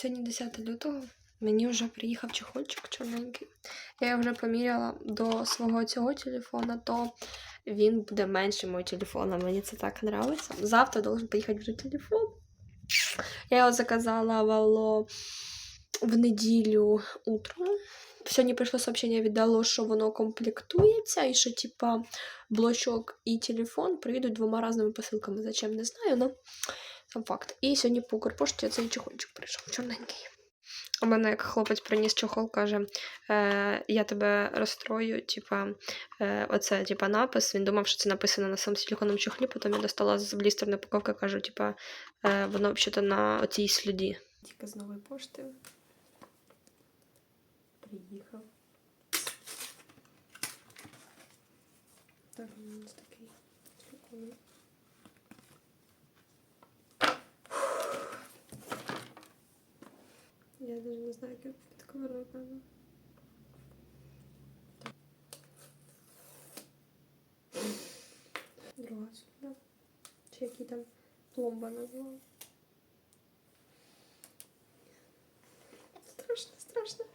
Сьогодні 10 лютого. Мені вже приїхав чехольчик чорненький. Я його вже поміряла до свого цього телефона, то він буде меншим мого телефона. Мені це так подобається. Завтра должен поїхати вже телефон. Я його заказала вало в неділю утром. Сьогодні прийшло сообщення від Дало, що воно комплектується, і що, типа, блочок і телефон приїдуть двома різними посилками. Зачем не знаю, але сам факт. І сьогодні по Укрпошті цей чехольчик прийшов чорненький. У мене як хлопець приніс чохол, каже, е, я тебе розстрою, типа, е, оце, типа, напис. Він думав, що це написано на самому силіконовому чохлі, потім я достала з блістерної упаковки, кажу, типа, е, воно взагалі на оцій сліді. Тільки з нової пошти. Приїхав. Так, він ось такий силіконовий. знаю, як його підковернути. Друга сюди. Чи який там пломба називала. Страшно, страшно.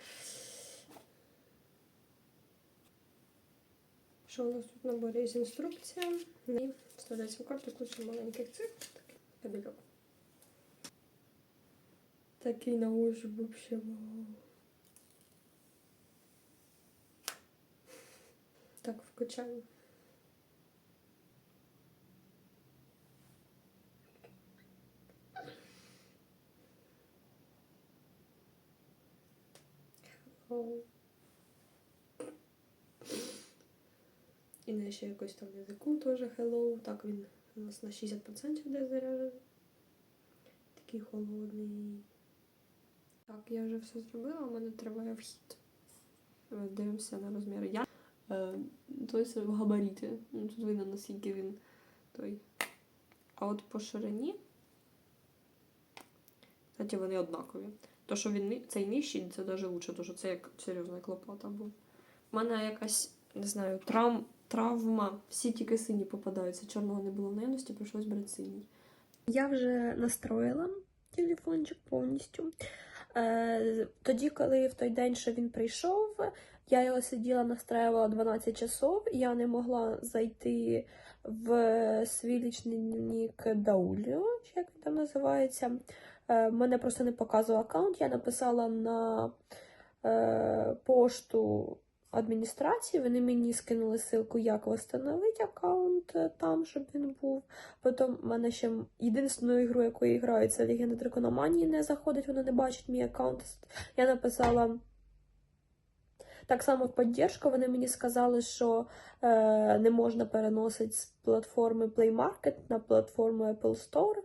Що у нас тут в наборі з інструкціями? І вставляється карту куча маленьких цифр. Такий кабельок. Такий на ощупь вообще. Так, вкачаємо. Оу. І на ще якось там язику теж hello. Так, він у нас на 60% де заряджений. Такий холодний. Так, я вже все зробила, у мене триває вхід. Е, Дивимося на розміри. Я е, той габаріти. Ну, Тут видно, наскільки він той. А от по ширині. Кстати, вони однакові. То, що він цей нижчий, це навіть лучше, тому що це як серйозна клопота був. У мене якась, не знаю, травм, травма. Всі тільки сині попадаються. Чорного не було в наявності, прийшлось брати синій. Я вже настроїла телефончик повністю. Е, тоді, коли в той день, що він прийшов, я його сиділа, настраювала 12 часов, я не могла зайти в свій дневник Дауліо, чи як він там називається. Е, мене просто не показував аккаунт. Я написала на е, пошту адміністрації, вони мені скинули ссылку, як встановити аккаунт е, там, щоб він був. Потім в мене ще єдинственну ігру, яку я граю, це Легенда Дракономанії не заходить, вона не бачить мій аккаунт. Я написала. Так само в підтримку вони мені сказали, що е, не можна переносити з платформи Play Market на платформу Apple Store,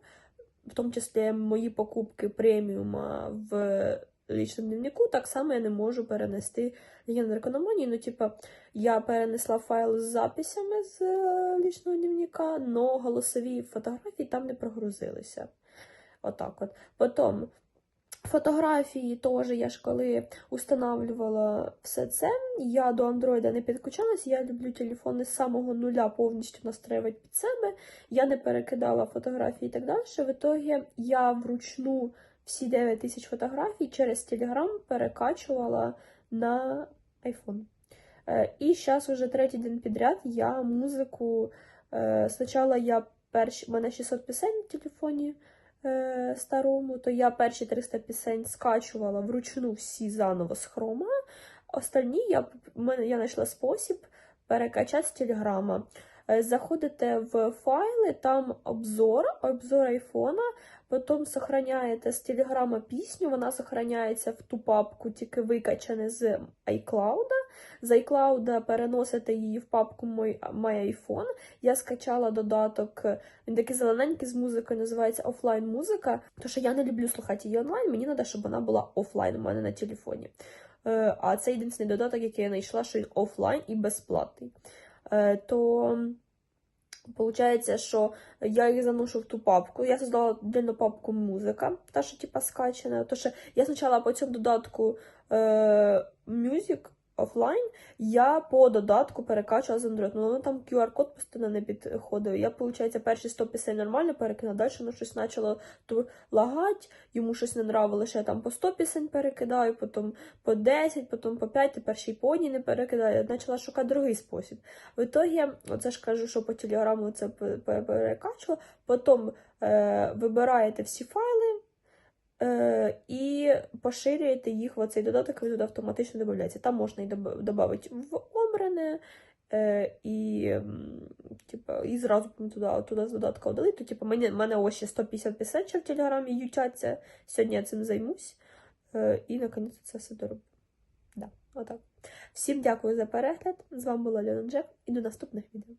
в тому числі мої покупки преміума в лічному дневнику. Так само я не можу перенести Легенду Дракономанії. Ну, типа, я перенесла файл з записями з е, лічного дневника, але голосові фотографії там не прогрузилися. Отак от. Потім фотографії теж я ж коли устанавливала все це, я до Андроїда не підключалася, я люблю телефони з самого нуля повністю настраювати під себе. Я не перекидала фотографії і так далі. В ітогі я вручну всі 9 тисяч фотографій через Telegram перекачувала на iPhone. Е, І зараз уже третій день підряд я музику. е, Спочатку я перші, в мене 600 пісень на телефоні е, старому, то я перші 300 пісень скачувала вручну всі заново з хрома. Остальні я, я знайшла спосіб перекачати з телеграма. Е, Заходите в файли, там обзор, обзор айфона, потім сохраняєте з телеграма пісню, вона сохраняється в ту папку, тільки викачане з iCloud. З iCloud переносите її в папку «Мой, My iPhone. Я скачала додаток, він такий зелененький з музикою, називається офлайн музика. Тому що я не люблю слухати її онлайн, мені треба, щоб вона була офлайн у мене на телефоні. Е, А це єдиний додаток, який я знайшла, що він офлайн і безплатний. Е, То Получається, що я їх заношу в ту папку. Я создала длинну папку музика, та що типа скачена. Тож я спочатку по цьому додатку е, Music офлайн, я по додатку перекачувала з Android. Ну, воно там QR-код постійно не підходив. Я, виходить, перші 100 пісень нормально перекинула, далі воно щось почало лагати, йому щось не нравилося, я там по 100 пісень перекидаю, потім по 10, потім по 5, тепер ще й по одній не перекидаю. Я почала шукати другий спосіб. В ітогі, оце ж кажу, що по телеграму це пе- пе- перекачувала, потім е, вибираєте всі файли. І поширюєте їх в цей додаток, він туди автоматично додається. Там можна і додати в обране, і, м, типа, і зразу туди, туди з додатка удалити. То, типа, мені, мене ось ще 150 пісень в Телеграмі ютяться. Сьогодні я цим займусь. І наконець це все дороблю. Да, отак. Всім дякую за перегляд. З вами була Лена Джек і до наступних відео.